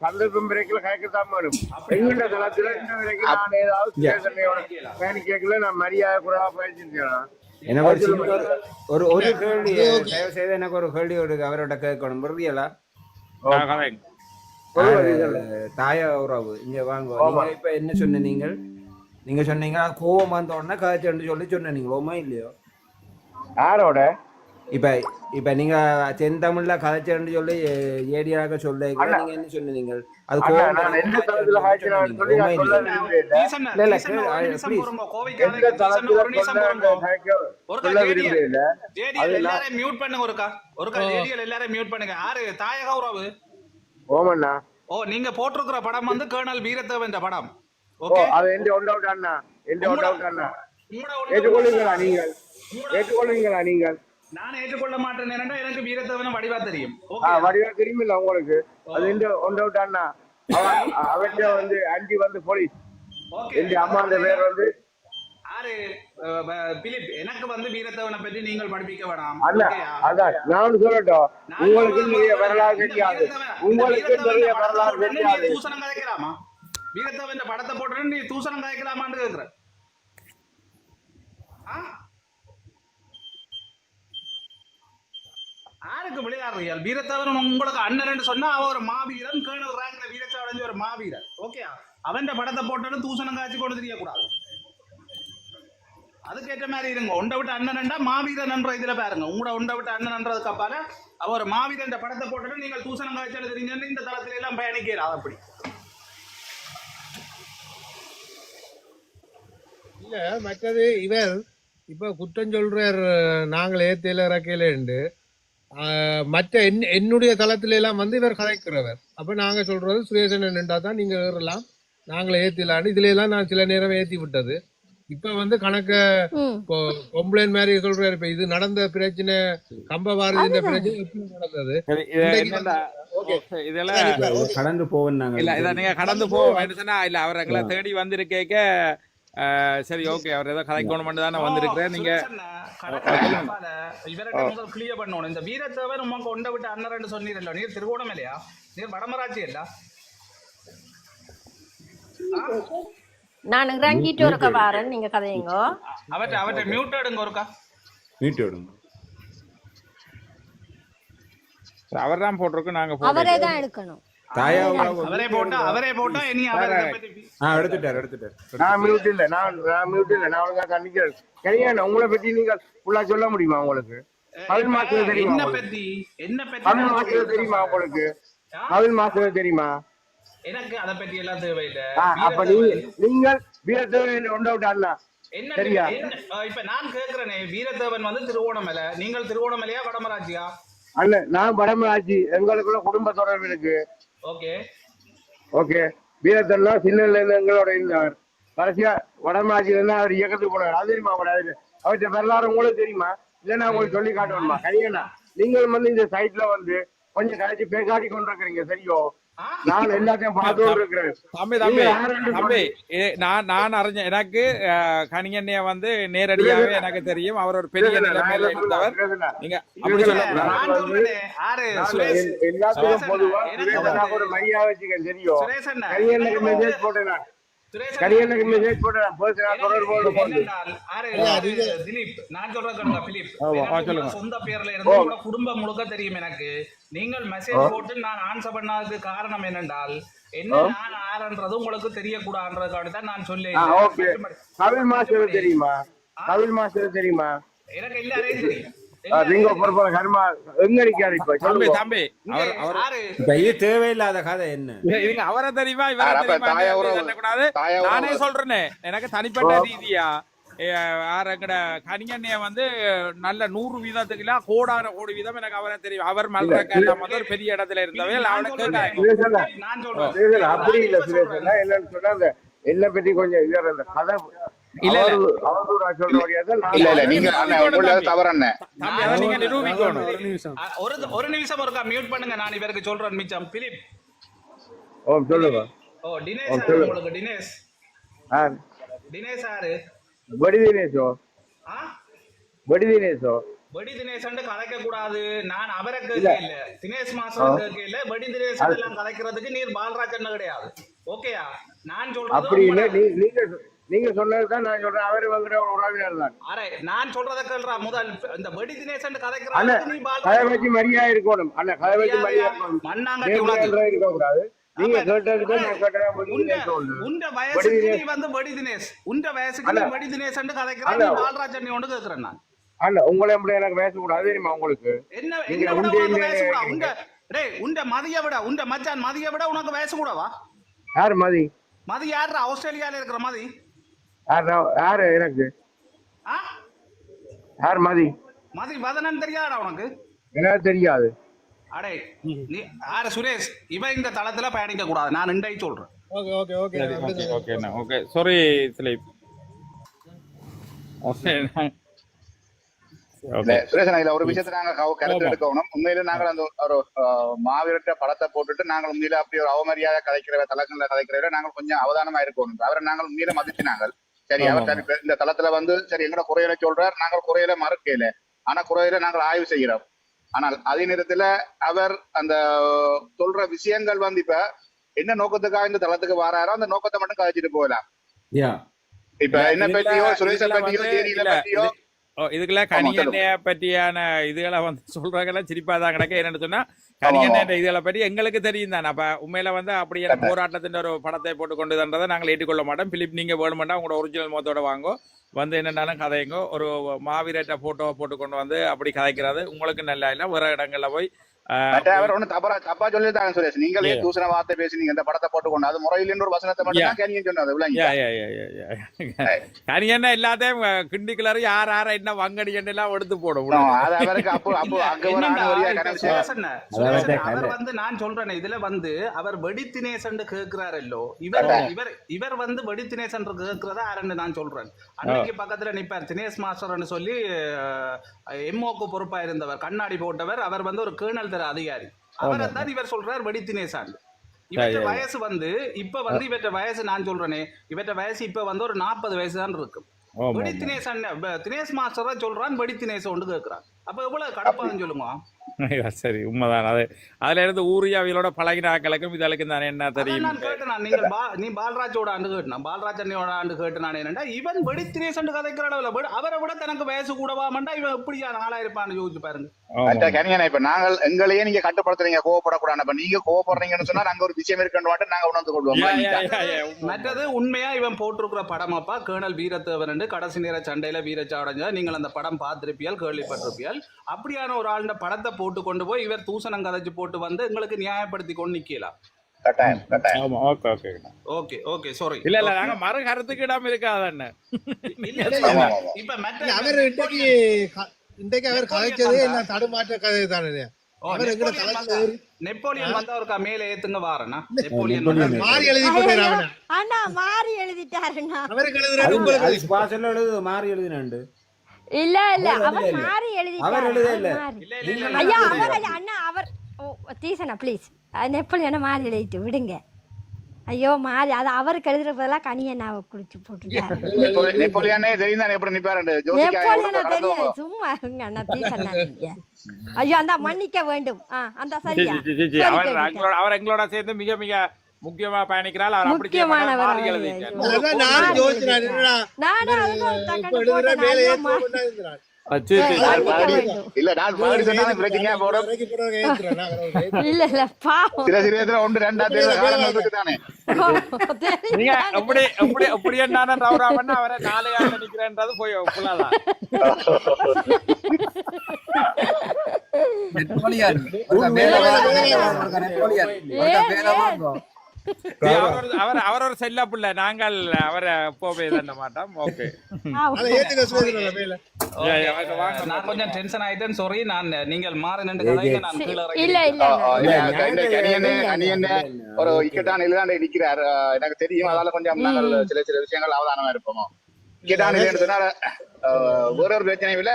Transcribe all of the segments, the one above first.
சந்தர்ப்பம் பிறகுல கயக்கத்தான் வேணும். எங்கிட்ட தளத்துல இன்ன வரைக்கும் நான் ஏதாவது பேனி கேட்கல நான் மரியாதை குறைவா பேசிருக்கேன் எனக்கு ஒரு ஒரு- கேள்வி. தயவு செய்து எனக்கு ஒரு கேள்வி ஒரு அவரோட கேட்கணும். புரியலா தாய உறவு. இங்க வாங்க. இப்ப என்ன சொன்ன நீங்கள்? நீங்க சொன்னீங்க கோவம் வந்த உடனே கதைச்சேன்னு சொல்லி சொன்ன நீங்க. ஓமா இல்லையோ? யாரோட? இப்ப இப்ப நீங்க தென்தமிழ்ல கதைச்சேன்னு சொல்லி ஏடியாக சொல்ல நீங்க என்ன சொன்னீங்க? அது எல்லாரையும் மியூட் பண்ணுங்க ஒருக்கா. ஒருக்கா ஜேடிஎல் எல்லாரையும் மியூட் பண்ணுங்க. யாரு? தாயக உறவு. ஓமண்ணா. ஓ நீங்க போட்டிருக்கிற படம் வந்து கேர்னல் வீரத்தேவன் படம். ஓகே அது எந்த ஒன் அவுட் அண்ணா. எந்த ஒன் அவுட் அண்ணா. உங்களோட ஒண்ணு- ஏற்றுக்கொள்ளுங்களா நீங்கள்? ஏற்றுக்கொள்ளுங்களா நீங்கள்? நான் ஏற்றுக்கொள்ள மாட்டேன் எனக்கு வீரத்தேவன வடிவா தெரியும். வடிவா தெரியுமில்ல உங்களுக்கு. அது எந்த ஒன் அவுட் அண்ணா. அவன் வந்து போலீஸ். எந்த அம்மா அந்த பேர் வந்து யாரு? அஹ், ப- பிலிப். எனக்கு வந்து வீரத்தேவனை பற்றி நீங்கள் படிப்பிக்க வேணாம்? அதான். நான் சொல்லட்டும் உங்களுக்கு நிறைய வரலாறு தெரியாது. உங்களுக்கு நிறைய வரலாறு தெரியாது. நீ தூசணம் கதைக்கலாமா? வீரத்தேவன் படத்தை போட்டு நீ தூசணம் கதைக்கலாமான்னு கேக்குற. யாருக்கு விளையாடுறீர்கள் வீரத்தவரன் உங்களுக்கு அண்ணன் சொன்னா அவ ஒரு மாவீரன் கேர்னல் ரேங்க்ல வீரச்சா அடைஞ்ச ஒரு மாவீரன் ஓகே அவன் படத்தை போட்டாலும் தூசணம் காய்ச்சி கொண்டு தெரியக்கூடாது அதுக்கேற்ற மாதிரி இருங்க உண்டை விட்டு அண்ணன்டா மாவீரன்ன்ற இதுல பாருங்க உங்களோட உண்டை விட்டு அண்ணன்ன்றதுக்கு அப்பால அவர் மாவீரன் படத்தை போட்டாலும் நீங்கள் தூசணம் காய்ச்சல் தெரிஞ்சு இந்த தளத்துல எல்லாம் பயணிக்கிறார் அப்படி இல்ல மற்றது இவர் இப்ப குற்றம் சொல்றார் நாங்கள் இறக்கையில இறக்கையிலேண்டு மற்ற என் என்னுடைய தளத்துல எல்லாம் வந்து இவர் கதைக்கிறவர் அப்ப நாங்க சொல்றது சுரேசன் நின்றா தான் நீங்க ஏறலாம் நாங்களே ஏத்திலான்னு இதுல எல்லாம் நான் சில நேரம் ஏத்தி விட்டது. இப்ப வந்து கணக்க ம். கொம்ப்ளைண்ட் மாதிரி சொல்றாரு இப்ப இது நடந்த பிரச்சனை கம்ப பாரதி பிரச்சனை எப்படி நடந்தது. இதெல்லாம் கடந்து போவோம் நாங்க இல்ல இத நீங்க கடந்து போக சொன்னா இல்ல அவர் எங்களை தேடி வந்திருக்கேக்க சரி ஓகே. அவர் ஏதோ கதைக்கணும் தானே வந்திருக்கிறேன் நீங்க இவர்கிட்ட முதல் கிளியர் பண்ணணும். இந்த வீரத்தேவன் உமக்கு கொண்ட விட்டு அண்ணன் சொன்னீரല്ലോ நீர் திருகோணம் இல்லையா? நீர் வடமராட்சி இல்ல? நான் இறங்கிட்டு இருக்க பாருன்னு நீங்க கதையுங்க. அவற்றை அவற்றை மியூட் எடுங்க ஒருக்கா. மீட்டு விடுங்க அவர் தான் போட்டிருக்கு நாங்க அவரே தான் எடுக்கணும். அவரே போட்டா அவரே போட்டா இனி அவரை பத்தி ஆ எடுத்துட்டார் எடுத்துட்டார். நான் மியூட் இல்ல நான் நான் மியூட் இல்ல நான் ஒழுங்கா கண்டிக்கிறேன். கல்யாணம் உங்களை பத்தி நீங்க ஃபுல்லா சொல்ல முடியுமா உங்களுக்கு? தமிழ் மாசத்துல தெரியுமா என்ன உங்களுக்கு? பத்தி? என்ன பத்தி தமிழ் நான் மாசத்துல சொல்றது? தெரியுமா உங்களுக்கு? தமிழ் மாசத்துல தெரியுமா? எனக்கு அதை பத்தி எல்லாம் தேவையில்லை. ஆ, அப்ப நீ வீரத்தேவன் நீங்கள் வீரத்தேவன் ஒன் அவுட் என்ன சரியா? இப்ப நான் கேக்குறேனே வீரத்தேவன் வந்து திருவோணமலை. நீங்கள் திருவோணமலையா வடமராட்சியா அண்ணன் நான் வடமராட்சி எங்களுக்குள்ள குடும்ப தொடர்பு இருக்கு. ஓகே ஓகே வீரத்தன்னா சின்ன இருந்து எங்களோட இருந்தவர் கடைசியா வடமராட்சியில இருந்து அவர் இயக்கத்துக்கு போனார். அது தெரியுமா அவரோட அவர்கிட்ட வரலாறு உங்களுக்கு தெரியுமா? இல்லைன்னா உங்களுக்கு சொல்லி காட்டணுமா? கரியண்ணா நீங்கள் வந்து இந்த சைட்ல வந்து கொஞ்சம் கழிச்சு பேசாடி கொண்டிருக்கிறீங்க சரியோ? நான் எல்லாத்தையும் பார்த்து கொண்டிருக்கிறேன் தம்பி தம்பி நீங்க யாருன்னு தம்பி ஏ, நான் நான் அறிஞ்ச எனக்கு அஹ், கனியண்ணைய வந்து நேரடியாவே எனக்கு தெரியும். அவர் ஒரு பெரிய நிலைமையில இருந்தவர். சொல்றேன், நீங்க. அப்படி. சொல்ல கரியனுக்கு மெசேஜ் போட்டேன்? நான் சொல்றேன் சொந்த பேர்ல இருந்து குடும்பம் முழுக்க தெரியும் எனக்கு. நீங்கள் மெசேஜ் போட்டு நான் ஆன்சர் பண்ணாததுக்கு காரணம் என்னென்றால் என்ன நான் ஆரன்றது உங்களுக்கு தெரியக்கூடாதுன்றதுக்காக தான் நான் சொல்லி ஆ ஓகே. தமிழ் மாஸ்டர் தெரியுமா? தமிழ் மாஸ்டர் தெரியுமா? எனக்கு எல்லாரையும் தெரியும். தேவையில்லாத கதை என்ன? அவரை தெரியுமா? இவரை தெரியுமா. நானே சொல்றேனே. எனக்கு தனிப்பட்ட ரீதியா எங்கட கனியண்ணைய வந்து நல்ல நூறு வீதத்துக்குல கோடான கோடி வீதம் எனக்கு அவரை தெரியும். அவர் மல்றக்க வந்து ஒரு பெரிய இடத்துல இருந்தவை நான் அவனை சொல்றேன். கேட்டாங்க சுரேஷ் அண்ணா நான் சொல்றேன். சுரேஷ் அண்ணா, அப்படி இல்ல என்னன்னு சொன்னா அந்த என்ன பத்தி கொஞ்சம் இது அந்த கதை இல்ல, இல்ல. நீங்க ஒரு ஒரு நிமிஷம் ஒருக்கா மியூட் பண்ணுங்க. நான் இவருக்கு சொல்றேன் மிச்சம். பிலிப் ஓ சொல்லுங்க. ஓ யாரு சொல்லு. உங்களுக்கு தினேஷ். ஆ. தினேஷ் யாரு படி தினேஷோ? ஆ? படி தினேஷோ? வெடி தினேசன் கதைக்க கூடாது நான் அவரை கேட்க இல்ல தினேஷ் மாஸ்டர் கேட்க இல்ல வெடி தினேசன் எல்லாம் கதைக்கிறதுக்கு நீர் பாலராஜன் கிடையாது. ஓகேயா? நான் அப்படி இல்லை. சொல்றது நீ- நீங்க நீங்க சொன்னதுதான் நான் சொல்றேன். அவரு ஒரு உறவினர் தான். அரே நான் சொல்றத கேள்றா. முதல் இந்த வெடி தினேசன் நீ கதை வச்சு மரியாதை இருக்கணும். அண்ணா கதை வச்சு மரியாதை இருக்கணும். மண்ணாங்கட்டி உனக்கு இருக்க கூடாது நீங்க கேட்டதுக்கு நான் கேட்டதா உண்ட வயசுக்கு நீ. வந்து தினேஷ். உண்ட வயசுக்கு நீ அண்ணா. வெடி தினேஷ் கதைக்கிற நீ அண்ணா. ஒன்று நான். அண்ணா உங்களை எப்படி எனக்கு பேசக்கூடாது தெரியுமா உங்களுக்கு? என்ன நீங்க என்ன விட உண்டு உனக்கு இல்லையே வயசு கூட கேக்குறீங்க. உண்ட டேய் உண்ட மதிய விட உண்ட மச்சான் மதிய விட உனக்கு வயசு கூடவா யார் மதி? மதி யாரு ஆஸ்திரேலியால இருக்கிற மதி. யார் யாரு எனக்கு? யார் மதி? மதி வதனன் தெரியாதா உனக்கு? எனக்கு தெரியாது. அடே நீ யார சுரேஷ் இவன் இந்த தளத்துல பயணிக்க கூடாது. நான் இண்டை சொல்றேன். Okay okay okay. சரி okay okay okay. Sorry sleep okay ஒரு விஷயத்தை நாங்க கருத்து எடுக்கணும். உண்மையில நாங்கள் அந்த ஒரு மாவீரட்ட படத்தை போட்டுட்டு நாங்கள் உண்மையில அப்படி ஒரு அவமரியாதை கதைக்கிற தளங்கள்ல கதைக்கிறவரை நாங்கள் கொஞ்சம் அவதானமா இருக்கணும் அவரை நாங்கள் உண்மையில மதிச்சினாங்க சரி அவர் இந்த தளத்துல வந்து சரி எங்கட குறையில சொல்றார். நாங்கள் குறையில மறுக்கையில ஆனா குறையில நாங்கள் ஆய்வு செய்கிறோம். ஆனால் அதே நேரத்துல அவர் அந்த சொல்ற விஷயங்கள் வந்து இப்ப என்ன நோக்கத்துக்காக இந்த தளத்துக்கு வராரோ அந்த நோக்கத்தை மட்டும் கதைச்சிட்டு போகலாம் இப்ப என்ன பற்றியோ சுரேஷ பற்றியோ தேனியில பற்றியோ இது- ஓ, இதுக்குள்ள கனியண்ணைய பற்றியான இதுகளை வந்து சொல்றாங்கலாம் சிரிப்பா தான் கிடக்கு. என்னன்னு சொன்னா கனியண்ண இதுகளை பற்றி எங்களுக்கு தெரியும் தானே. அப்ப உண்மையில வந்து அப்படியே போராட்டத்தின் ஒரு படத்தை போட்டு கொண்டு தந்ததை நாங்கள் ஏற்றுக்கொள்ள மாட்டோம். பிலிப் நீங்க வேணுமெண்டா உங்களோட ஒரிஜினல் மொத்தோட வாங்கோ. வந்து என்னென்னாலும் கதைங்க. ஒரு மாவீரட்ட ஃபோட்டோவை போட்டு கொண்டு வந்து அப்படி கதைக்கிறது. உங்களுக்கு நல்லா இல்லை வேறு இடங்களில் போய் அவர் ஒண்ணு தப்பா தப்பா சொல்லிட்டாங்க சுரேஷ் நீங்களே. தூசண வார்த்தை பேசுனீங்க இந்த படத்தை போட்டுக்கொண்டு அது முறையில் ஒரு வசனத்தை மட்டும் தான் கேனியன் சொன்னது விளங்கி யா, யா, யா, யா, யா. கனியண்ண எல்லாத்தையும் கிண்டி கிளறி யார் யார என்ன வங்கடி எல்லாம் எடுத்து போடும் அது அவருக்கு அப்போ அப்போ இல்ல. அவர் வந்து நான் சொல்றேன் இதுல வந்து அவர் வெடித்தினேசன் கேக்குறாரல்லோ? இவர் கரெக்ட். இவர் இவர் வந்து வெடித்தினேசன் கேக்குறதா யாருன்னு நான் சொல்றேன். அன்னைக்கு பக்கத்துல நிப்பார் தினேஷ் மாஸ்டர்னு சொல்லி எம்ஓக்கு பொறுப்பா இருந்தவர் கண்ணாடி போட்டவர் அவர் வந்து ஒரு கேர்னல் தர அதிகாரி. அவரை தான் இவர் சொல்றார் வெடித்தினேசான் இவற்ற சரி. வயசு வந்து இப்ப வந்து இவற்ற வயசு நான் சொல்றேனே இவற்ற வயசு இப்ப வந்து ஒரு நாற்பது வயசு தான் இருக்கும் வெடி தினேசன் தினேஷ் மாஸ்டரா சொல்றான் வெடி தினேஷ் ஒன்று கேக்குறான். அப்ப எவ்வளவு கடப்பான்னு சொல்லுங்க சரி உண்மைதான். அது அதுல இருந்து ஊரியாவிலோட பழகின ஆக்களுக்கும் இதற்கு தானே என்ன தெரியும்? நான் கேட்டேன் நீங்கள் பா- நீ பால்ராஜோட ஆண்டு கேட்டான் பால்ராஜ் அண்ணியோட ஆண்டு கேட்டு நான் என்னடா இவன் வெடி தினேசன் கதைக்கிற அளவுல அவரை விட தனக்கு வயசு கூடவாமண்டா இவன் எப்படியா நாளா இருப்பான்னு யோசிச்சு பாருங்க. இப்ப நாங்கள் எங்களையே நீங்க கட்டுப்படுத்துறீங்க கோவப்படக்கூடாது அப்ப நீங்க கோவப்படுறீங்கன்னு சொன்னா நாங்க ஒரு விஷயம் இருக்குன்னு மட்டும் நாங்க உணர்ந்து கொள்வோம். மற்றது உண்மையா இவன் போட்டிருக்கிற படமாப்பா கேர்னல் வீரத்தேவன் கடைசி நேர சண்டையில வீரச்சாவடைஞ்சா நீங்கள் அந்த படம் பார்த்திருப்பியால் கேள்விப்பட்டிருப்பியால் அப்படியான ஒரு ஆளுடைய படத்தை போட்டு கொண்டு போய் இவர் தூசணம் கதைச்சு போட்டு வந்து எங்களுக்கு நியாயப்படுத்தி கொண்டு நிக்கலாம் கட்டாயம் கட்டாயம். ஆமா okay okay okay okay sorry இல்ல இல்ல நாங்க மறு கருத்துக்கு இடம் ஆமா. இப்ப மற்ற இல்ல, அவர் இன்றைக்கு அவர் கதைச்சதே எல்லாம் தடுமாற்ற கதை தானே நெப்போலியன் மேல ஏத்துங்க வாரனா நெப்போலியன் மாறி எழுதி போட்டாரு அவனை அண்ணா மாறி எழுதிட்டாருண்ணா அவருக்கு எழுதுறாரு அது உங்களுக்கு அது ஸ்பாஷல்ல எழுது மாறி எழுதினாண்டு இல்ல இல்ல. அவர். மாறி எழுதிட்டாரு எழுதல. மாறி. இல்ல இல்ல இல்ல. ஐயா. அவர் அண்ணா அவர் ஓ தீசனா ப்ளீஸ் நெப்போலியனை மாறி எழுதிட்டு விடுங்க. ஐயோ மாறி. அது அவருக்கு எழுதுற பதிலாக கனியண்ணாவை குளிச்சு போட்டுட்டாரு. நெப்போலி- நெப்போலியனே தெரியும் எப்படி நிப்பாரு நெப்போலியனா தெரியும் சும்மா இருங்க அண்ணா தீசனா நீங்க. ஐயோ அந்த மன்னிக்க வேண்டும். அந்த சரியா? அவர் எங்களோட சேர்ந்து மிக மிக முக்கியமா பயணிக்கிறார் அவர் அப்படி முக்கியமானவர். இல்ல நான் பாடி சொன்னாலும் பிரச்சனையா போறோம். இறக்கி போடுறவங்க ஏத்துறேன், நான் அவரை ஏத்துறேன். இல்ல இல்ல பாவம். சில சில இதுல ஒன்று ரெண்டா தேர்தல் காலம் இருக்கு தானே. தெரியும். நீங்க என்ன அவரை நாலு நிக்கிறேன்றது போய் அவர் ஒரு- அவர் அவர் ஒரு செல்ல பிள்ளை. நாங்கள் அவரை போவே தண்ட மாட்டோம். ஓகே. நான் கொஞ்சம் டென்ஷன் ஆயிட்டேன் சாரி நான் நீங்கள் மாறி நின்று நான் இல்ல இல்ல ஒரு இக்கட்டான இல்லாண்ட நிக்கிறார். எனக்கு தெரியும் அதால கொஞ்சம் நாங்கள் சில சில விஷயங்கள் அவதானமா இருப்போம். இக்கட்டான இல்லைன்னு சொன்னா ஆ, வேற ஒரு பிரச்சனையும் இல்ல.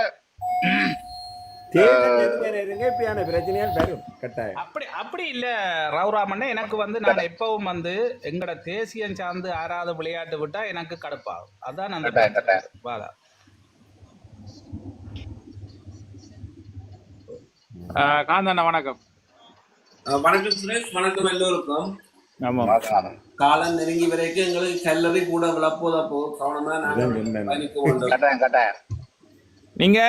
அப்படி அப்படி இல்ல ரவுராமண்ணே எனக்கு வந்து நான் எப்பவும் வந்து எங்கட தேசியம் சார்ந்து யாராவது விளையாட்டு விட்டா எனக்கு கடுப்பாகும். அதான் அந்த. வாடா. ஆஹ் காந்தண்ணா வணக்கம். வணக்கம் சுரேஷ். வணக்கம் எல்லோருக்கும். காலம் நெருங்கி வரைக்கும் எங்களுக்கு கல்லறை கூட விளப்போதா போ. கவனமா நாங்கள் நீங்க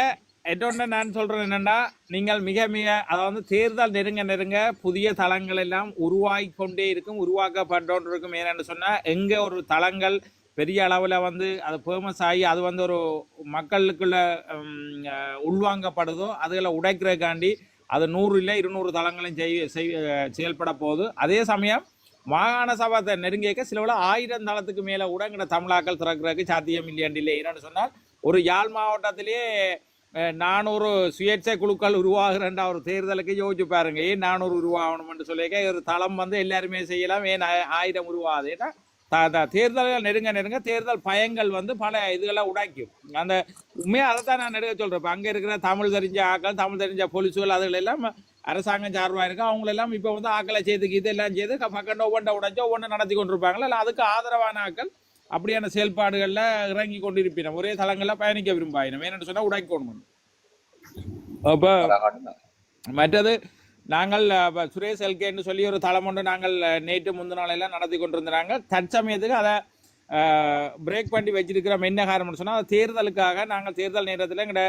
இன்னொன்று நான் சொல்கிறேன் என்னென்னா நீங்கள் மிக மிக அதாவது தேர்தல் நெருங்க நெருங்க புதிய தளங்கள் எல்லாம் உருவாகி கொண்டே இருக்கும் உருவாக்கப்பட்டோன் இருக்கும் ஏன்னு சொன்னால் எங்கே ஒரு தளங்கள் பெரிய அளவில் வந்து அது ஃபேமஸ் ஆகி அது வந்து ஒரு மக்களுக்குள்ள உள்வாங்கப்படுதோ அதுகளை உடைக்கிறதுக்காண்டி அது நூறு இல்லை இருநூறு தளங்களும் செய் செய் செயல்பட போகுது. அதே சமயம் மாகாண சபை த- நெருங்கிக்க சிலவில் ஆயிரம் தளத்துக்கு மேலே கூட எங்கட தமிழாக்கள் திறக்கிறதுக்கு சாத்தியம் இல்லையாண்டு இல்லை சொன்னால் ஒரு யாழ் மாவட்டத்திலேயே நானூறு சுயேட்சை குழுக்கள் உருவாகிறன்ற ஒரு தேர்தலுக்கு யோசிச்சு பாருங்க ஏன் நானூறு உருவாகணும்னு சொல்லிக்க ஒரு தளம் வந்து எல்லாருமே செய்யலாம் ஏன் ஆயிரம் உருவாது ஏன்னா தேர்தல்கள் நெருங்க நெருங்க தேர்தல் பயங்கள் வந்து பல இதுகளை உடாக்கும் அந்த உண்மையாக அதை தான் நான் நெருங்க சொல்கிறேன் இப்போ அங்கே இருக்கிற தமிழ் தெரிஞ்ச ஆக்கள் தமிழ் தெரிஞ்ச பொலிசுகள் அதுகள் எல்லாம் அரசாங்கம் சார்பாக இருக்கு அவங்களெல்லாம் இப்போ வந்து ஆக்களை செய்துக்கு இதெல்லாம் செய்து பக்கம் ஒவ்வொன்றை உடைச்சு ஒவ்வொன்று நடத்தி கொண்டிருப்பாங்களா இல்லை அதுக்கு ஆதரவான ஆக்கள் அப்படியான செயல்பாடுகளில் இறங்கி கொண்டிருப்பினோம். ஒரே தளங்களில் பயணிக்க விரும்பாயினம். ஏன்னு சொன்னால் உடைக்கணும் அப்போ மற்றது நாங்கள் சுரேஷ் எல்கேன்னு சொல்லி ஒரு தளம் ஒன்று நாங்கள் நேற்று முந்தினாலெல்லாம் நடத்தி கொண்டிருந்தாங்க. தற்சமயத்துக்கு அதை பிரேக் பண்ணி வச்சிருக்கிறோம். என்ன காரணம்னு சொன்னால் தேர்தலுக்காக நாங்கள் தேர்தல் நேரத்தில் எங்கட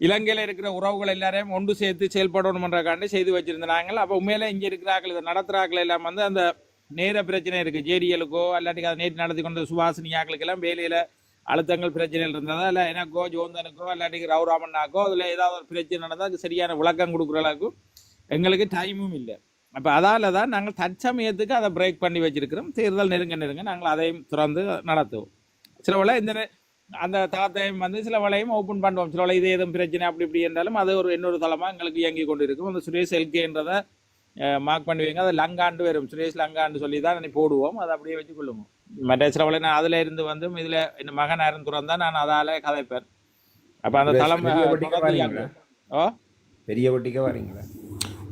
இலங்கையில் இருக்கிற உறவுகள் எல்லாரையும் ஒன்று சேர்த்து செயல்படணுமன்றக்காண்டி செய்து வச்சிருந்தாங்க அப்போ உண்மையிலே இங்கே இருக்கிறார்கள் இதை நடத்துகிறாக்கள் எல்லாம் வந்து அந்த நேர பிரச்சனை இருக்குது ஜேடிஎலுக்கோ இல்லாட்டி அதை நேற்று நடத்தி கொண்ட சுபாசினியாக்களுக்கெல்லாம் வேலையில் அழுத்தங்கள் பிரச்சனைகள் இருந்ததா? இல்லை எனக்கோ ஜோந்தனுக்கோ இல்லாட்டிக்கு ரவுராமண்ணாக்கோ அதில் ஏதாவது ஒரு பிரச்சனை நடந்தால் அதுக்கு சரியான விளக்கம் கொடுக்குற அளவுக்கு எங்களுக்கு டைமும் இல்லை. அப்போ அதால் தான் நாங்கள் தற்சமயத்துக்கு அதை பிரேக் பண்ணி வச்சிருக்கிறோம். தேர்தல் நெருங்க நெருங்க நாங்கள் அதையும் திறந்து நடத்துவோம். சில வேளை இந்த அந்த தளத்தையும் வந்து சில வேலையும் ஓப்பன் பண்ணுவோம். சில வேலை இது எதுவும் பிரச்சனை அப்படி இப்படி இருந்தாலும் அது ஒரு இன்னொரு தளமாக எங்களுக்கு இயங்கி கொண்டு இருக்கும் அந்த சுரேஷ் எல்கேன்றதை மார்க் பண்ணி வைங்க அது லங்காண்டு வரும். சுரேஷ் லங்காண்டு சொல்லி தான் நீ போடுவோம். அதை அப்படியே வச்சு கொள்ளுவோம் மற்ற சில வேளை நான் அதில் இருந்து வந்து இதில் என் மகன் இருந்து திறந்தா நான் அதால கதைப்பேன். அப்போ அந்த? இயங்கும். ஓ? பெரிய வட்டிக்க வரீங்களா?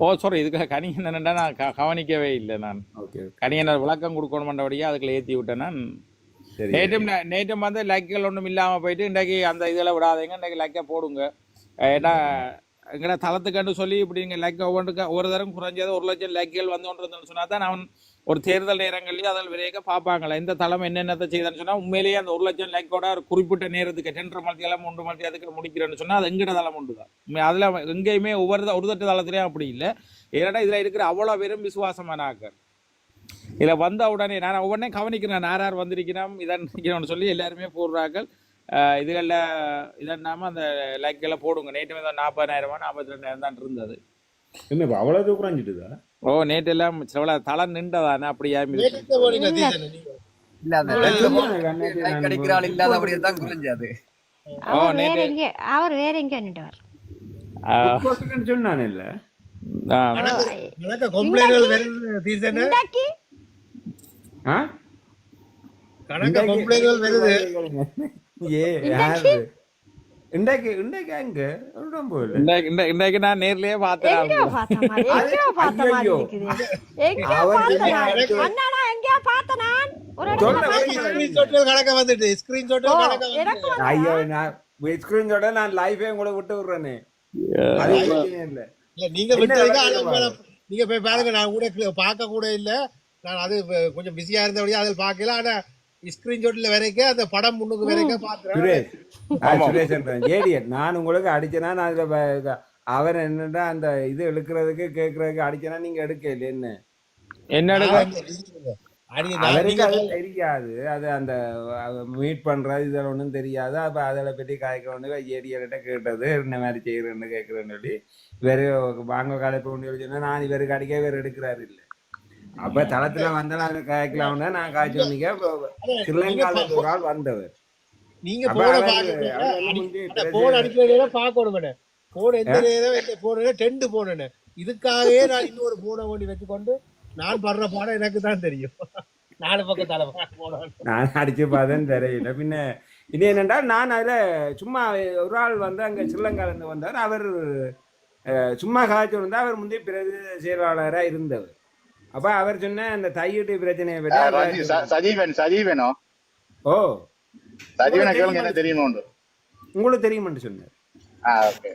ஓ சாரி இதுக்கு கனி என்னென்னா நான் கவனிக்கவே இல்லை நான். ஓகே கனியனர் விளக்கம் கொடுக்கணுமன்றபடியே அதுக்குள்ள ஏற்றி விட்டேன் நான். நேற்றும் நேற்றும் வந்து லைக்குகள் ஒன்றும் இல்லாமல் போயிட்டு இன்றைக்கு அந்த இதில் விடாதீங்க. இன்றைக்கு லைக்கை போடுங்க. ஏன்னா எங்கட தளத்துக்கண்டு சொல்லி இப்படி நீங்கள் லைக் ஒவ்வொன்றுக்கு ஒரு தரம் குறைஞ்சது ஒரு லட்சம் லைக்குகள் வந்து சொன்னால் தான் அவன் ஒரு தேர்தல் நேரங்கள்லேயும் அதில் விரைக பார்ப்பாங்களே? இந்த தளம் என்னென்னத்தை செய்தான்னு சொன்னால் உண்மையிலேயே அந்த ஒரு லட்சம் லைக்கோட ஒரு குறிப்பிட்ட நேரத்துக்கு ரெண்டரை மணி மூன்று மணி அதுக்கு முடிக்கிறேன்னு சொன்னால் அது எங்கட தளம் உண்டு தான் அதில் எங்கேயுமே ஒவ்வொரு ஒரு தட்டு தளத்துலேயும் அப்படி இல்லை. ஏன்னா இதில் இருக்கிற அவ்வளோ வெறும் விசுவாசமான ஆக்கள். இதில் வந்த உடனே நான் ஒவ்வொன்றையும் கவனிக்கிறேன் யார் யார் வந்திருக்கிறோம் இதான் நிற்கிறோம்னு சொல்லி எல்லாருமே போடுறார்கள். இதுகளில் இதன்னாம அந்த லைக்கெல்லாம் போடுங்க. நேற்று வந்து நாற்பதாயிரமா நாற்பத்தி ரெண்டாயிரம் தான் இருந்தது. என்ன இப்போ அவ்வளோ குறைஞ்சிட்டுதா? ஓ நேற்று எல்லாம் சில தலை நின்றதானே அப்படியா தான் அவர் வேற எங்கே சொன்னான் இல்லை? கணக்க வருது ஏ யாரு? இன்றைக்கு இன்றைக்கு எங்க? ஒன்றும் இன்றைக்கு நான் நேர்லயே பார்த்தேன் எங்கேயோ பார்த்த மாதிரி எங்கேயோ பார்த்த மாதிரி. இருக்குது எங்கேயோ பார்த்த அண்ணா எங்கேயோ பார்த்த நான். ஒரு இடத்துல நான். வந்துட்டு வந்து- ஐயோ ஸ்கிரீன்ஷாட்டை நான் உங்களை விட்டு விடுறேனே. அது இல்லை? இல்ல நீங்க விட்டதுக்கு நீங்க போய் பாருங்க நான் கூட பார்க்க கூட இல்ல. நான் அது கொஞ்சம் பிஸியா இருந்தபடியா அதில் பார்க்கல ஆனா ஸ்கிரீன்ஷாட்ல வரைக்கும் அந்த படம் முன்னுக்கு வரைக்கும் பாத்துறேன் ஜேடிஎன் நான் உங்களுக்கு அடிச்சேனா நான் அதுல அவர் என்னடா அந்த இது இழுக்கிறதுக்கு கேட்கறதுக்கு அடிச்சேனா நீங்க எடுக்கல என்ன? என்ன நான் அவருக்கு நீங்க அது தெரியாது. அது அந்த மீட் பண்றது இதெல்லாம் ஒன்றும் தெரியாது. அப்ப அதில் பற்றி காய்க்க ஏடிஎல்கிட்ட கேட்டது இந்த மாதிரி செய்யறேன்னு கேட்குறேன்னு சொல்லி இவர் வாங்க கலைப்பு ஒன்று சொன்னா நான் இவருக்கு அடிக்க இவர் எடுக்கிறாரு இல்லை. அப்ப தளத்துல வந்தா நான் காய்க்கலாம்னா நான் காய்ச்சி வந்தீங்க ஸ்ரீலங்கால ஒரு ஆள் வந்தவர். நீங்க போன அவர் பாக்க அவர் வந்து போன் எந்த போன டென்ட் போனேன்னு இதுக்காகவே நான் இன்னொரு போனை கொண்டு வச்சுக்கொண்டு நான் படுற பாடம் எனக்கு தான் தெரியும். நாலு பக்கத்தால போனேன் நான் அடிச்சு பார்த்தேன்னு தெரியல. பின்ன இது என்னென்னா நான் அதுல சும்மா ஒரு ஆள் வந்து அங்க ஸ்ரீலங்கால இருந்து வந்தவர் அவர் சும்மா காய்ச்சி வந்தா அவர் முந்தைய பிரதி செயலாளராக இருந்தவர். அப்ப அவர் சொன்ன அந்த தையீட்டு பிரச்சனையை பற்றி சஜீவன் சஜீவனோ? ஓ. சஜீவனை கேளுங்க என்ன தெரியுமோ? உண்டு உங்களுக்கு தெரியுமென்று சொன்னார். ஆ ஓகே.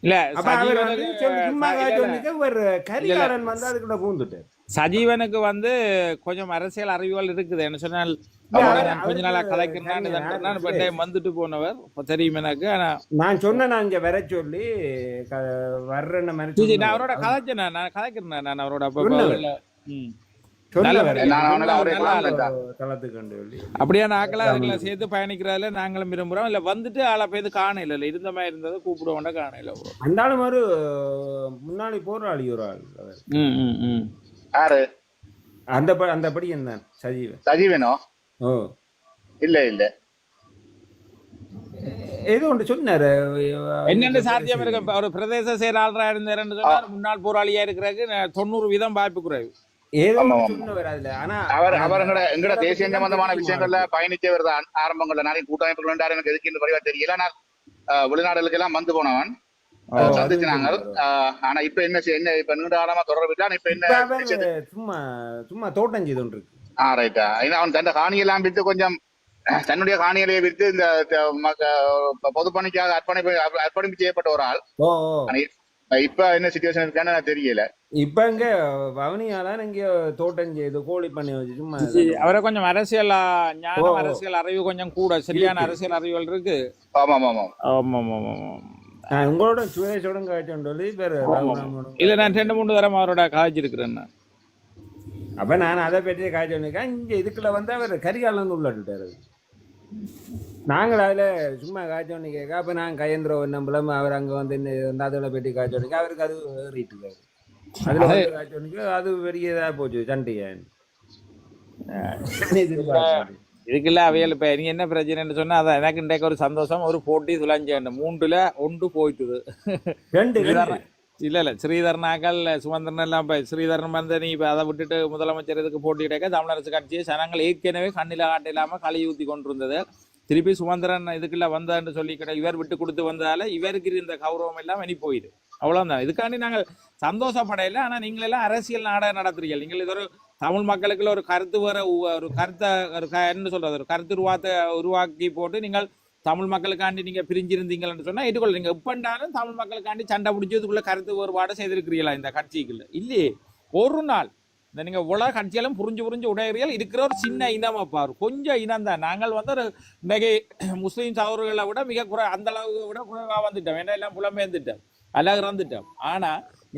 இல்ல அப்ப அவர் வந்து சஜீவனுக்கு வந்து கொஞ்சம் அரசியல் அறிவுகள் இருக்குது. என்ன சொன்னால் கொஞ்ச நாளா கலைக்கிறேன் பட் வந்துட்டு போனவர். தெரியும் எனக்கு. ஆனா நான் சொன்னேன் நான் இங்க வர சொல்லி க- வர்றேன்ன நான். அவரோட கதைச்சேன் நான் கதைக்கிறேன் நான் அவரோட அப்ப சொன்னவர். இல்ல. ம். சொன்னவர். நல்ல- நான் அவனோட அவரே நல்ல கலந்துட்டேன். தளத்துக்கு கொண்டு சொல்லி அப்படியான ஆக்களா அதுல சேர்த்து பயணிக்கிறதுல நாங்களும் விரும்புறோம். இல்ல வந்துட்டு ஆளை போய் காணல இல்ல இருந்த மாதிரி இருந்ததை கூப்பிடுவோம்டா காணல அந்த ஆளும் ஒரு முன்னாடி போராளி ஒரு ஆள் அவர். ம் ம் ம். யாரு? அந்த அந்த படியன் தான் சஜீவன். சஜீவனோ? ஓ. இல்ல இல்ல. ஏதோ ஒன்று சொன்னாரு. என்னென்ன சாத்தியம் இருக்கு? ஒரு பிரதேச செயலாளராக சொன்னார் முன்னாள் போராளியா இருக்கிறதுக்கு ந- தொண்ணூறு வீதம் வாய்ப்பு குறைவு. எங்கட தேசிய சம்பந்தமான விஷயங்கள்ல பயணிச்சவர் தான் ஆரம்பங்கள்ல நாளைக்கு கூட்டமைப்புகள் எனக்கு எதுக்கு பரிவா தெரியல. நான் வெளிநாடுகளுக்கு எல்லாம் வந்து போனவன். ஓ, அஹ், அது சந்திச்சு நாங்கள் அஹ், ஆனா இப்ப என்ன என்ன இப்ப நீண்ட காலமா தொடர்பு இப்ப என்ன இப்ப அவர் விஷயத்துக்கு- சும்மா சும்மா தோட்டம் செய்து கொண்டு இருக்கு. ஆ ரைட்டா ஏன்னா அவன் தன் காணியெல்லாம் வித்து கொஞ்சம் தன்னுடைய காணிகளை வித்து இந்த பொதுப்பணிக்காக அர்ப்பணிப்பு அர்ப்பணிப்பு செய்யப்பட்ட ஒரு ஆள். இப்ப என்ன சுச்சுவேஷன் இருக்கான்னு எனக்கு தெரியல இப்ப இங்க வவனியால இங்க தோட்டம் செய்து கோழி பண்ணி வச்சு சும்மா அவரை கொஞ்சம் அரசியல் ஓ. அரசியல் அறிவு கொஞ்சம் கூட சரியான. அரசியல் அறிவுகள் இருக்கு ஆமா ஆமா ஆமா ஆமா ஆமா ஆமா ஆமா. நான் உங்களோட சுரேஷோட காய்ச்சோம் சொல்லி பேர் இல்ல நான் ரெண்டு மூணு தரம் அவரோட காய்ச்சிருக்கிறேன் நான். அப்ப நான் அதை பற்றி காய்ச்சல் நிற்கேன் இங்க இதுக்குள்ள வந்து அவர் கரிகாலன் உள்ளாட்டுட்டாரு நாங்கள் அதுல சும்மா காய்ச்சோன்னு கேட்க அப்ப நான் கயந்திர நம்பலம் அவர் அங்க வந்து இந்த அதில் பெட்டி காய்ச்சோன்னு அவருக்கு அது ஏறிட்டு அதுல வந்து காய்ச்சோன்னுக்கு அது பெரிய இதா போச்சு சண்டையன் இதுக்குல்ல அவையல் இப்ப நீ என்ன பிரச்சனைன்னு சொன்னா அதான் எனக்கு இன்றைக்கு ஒரு சந்தோஷம் ஒரு போட்டி சுழஞ்சேன் மூன்றுல ஒன்று போயிட்டுது. ரெண்டு இல்ல இல்ல ஸ்ரீதரனாக்கள் சுமந்திரன் எல்லாம் இப்ப ஸ்ரீதரன் வந்து நீ இப்ப அதை விட்டுட்டு முதலமைச்சர் இதுக்கு போட்டியிடக்க தமிழரசு கட்சியை ஜனங்கள் ஏற்கனவே கண்ணில காட்ட இல்லாம களி ஊத்தி கொண்டிருந்தது. திருப்பி சுமந்திரன் இதுக்குள்ள வந்தான்னு சொல்லி கிடையாது இவர் விட்டு கொடுத்து வந்ததால இவருக்கு இருந்த கௌரவம் எல்லாம் இனி போயிடு. அவ்வளவுதான். இதுக்காண்டி நாங்கள் சந்தோஷப்படையில. ஆனா நீங்கள் எல்லாம் அரசியல் நாடகம் நடத்துறீங்க நீங்கள் இது ஒரு தமிழ் மக்களுக்குள்ள ஒரு கருத்து வர ஒரு கருத்தை ஒரு க- என்ன சொல்றது? ஒரு கருத்து உருவாத்த உருவாக்கி போட்டு நீங்கள் தமிழ் மக்களுக்காண்டி நீங்க பிரிஞ்சிருந்தீங்கன்னு சொன்னா ஏற்றுக்கொள்ள நீங்க எப்பண்டாலும் தமிழ் மக்களுக்காண்டி சண்டை பிடிச்சதுக்குள்ள கருத்து வேறுபாடு செய்திருக்கிறீங்களா இந்த கட்சிக்குள்ள? இல்லையே. ஒரு நாள் இந்த நீங்க உலக கட்சியெல்லாம் புரிஞ்சு புரிஞ்சு உடையறியல் இருக்கிற ஒரு சின்ன இனமாக பாரு. கொஞ்சம் இனம் தான். நாங்கள் வந்து ஒரு இன்னைக்கு முஸ்லீம் சகோதரர்களை விட மிக குறை அந்த அளவுக்கு விட குறைவாக வந்துட்டோம். ஏன்னா எல்லாம் புலம்பெயர்ந்துட்டோம். எல்லாம் இறந்துட்டோம். ஆனா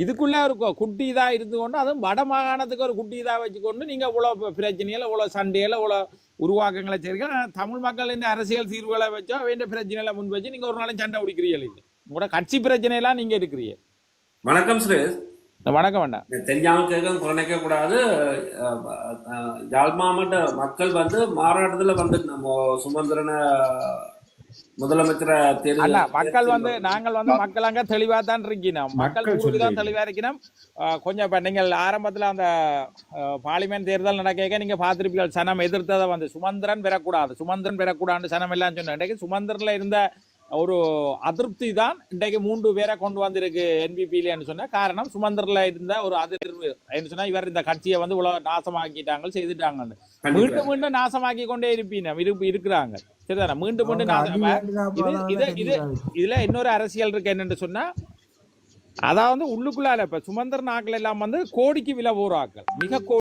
இதுக்குள்ள இருக்கும் குட்டி இதா இருந்து கொண்டு அதுவும் வட மாகாணத்துக்கு ஒரு குட்டி இதா வச்சுக்கொண்டு நீங்க இவ்வளோ பிரச்சனையில் இவ்வளோ சண்டையில் இவ்வளோ உருவாக்கங்களை செய்றீங்க தமிழ் தமிழ் இந்த அரசியல் தீர்வுகளை வச்சோ வேண்டிய பிரச்சனைகளை முன் வச்சு நீங்க ஒரு நாளும் சண்டை பிடிக்கிறீர்கள் இல்லை உங்களோட கட்சி பிரச்சனையெல்லாம் நீங்க இருக்கிறீங்க வணக்கம் சுரேஷ். வணக்கம் வேண்டாம் தெரியாம கேட்க குறைக்க கூடாது. யாழ் மாவட்ட மக்கள் வந்து மாறாட்டத்துல வந்து நம்ம சுமந்திரனை முதலமைச்சரை மக்கள் வந்து நாங்கள் வந்து மக்கள் அங்க தெளிவா தான் இருக்கணும். மக்கள் தான். தெளிவா இருக்கணும். கொஞ்சம் இப்ப நீங்கள் ஆரம்பத்துல அந்த பார்லிமெண்ட் தேர்தல் நடக்க நீங்க பார்த்திருப்பீர்கள் சனம் எதிர்த்ததை வந்து சுமந்திரன் பெறக்கூடாது. சுமந்திரன் பெறக்கூடாதுன்னு சனம் எல்லாம் சொன்ன இன்றைக்கு சுமந்திரன்ல இருந்த ஒரு அதிருப்தி தான் இன்றைக்கு மூன்று பேரை கொண்டு வந்திருக்கு என்பிபியிலன்னு சொன்னா காரணம் சுமந்திரன்ல இருந்த ஒரு அதிர்வு சொன்னா இவர் இந்த கட்சியை வந்து உலக நாசமாக்கிட்டாங்க செய்துட்டாங்கன்னு. மீண்டும் மீண்டும் நாசமாக்கி கொண்டே இருப்பீங்க இரு இருக்கிறாங்க. சரிதானே? மீண்டும் மீண்டும் நாசம் இது இது இது இதுல இன்னொரு அரசியல் இருக்கு என்னன்னு சொன்னா அதாவது உள்ளுக்குள்ளால இப்ப சுமந்திரன் ஆக்கள் எல்லாம் வந்து கோடிக்கு விலை போற ஆக்கள் மிக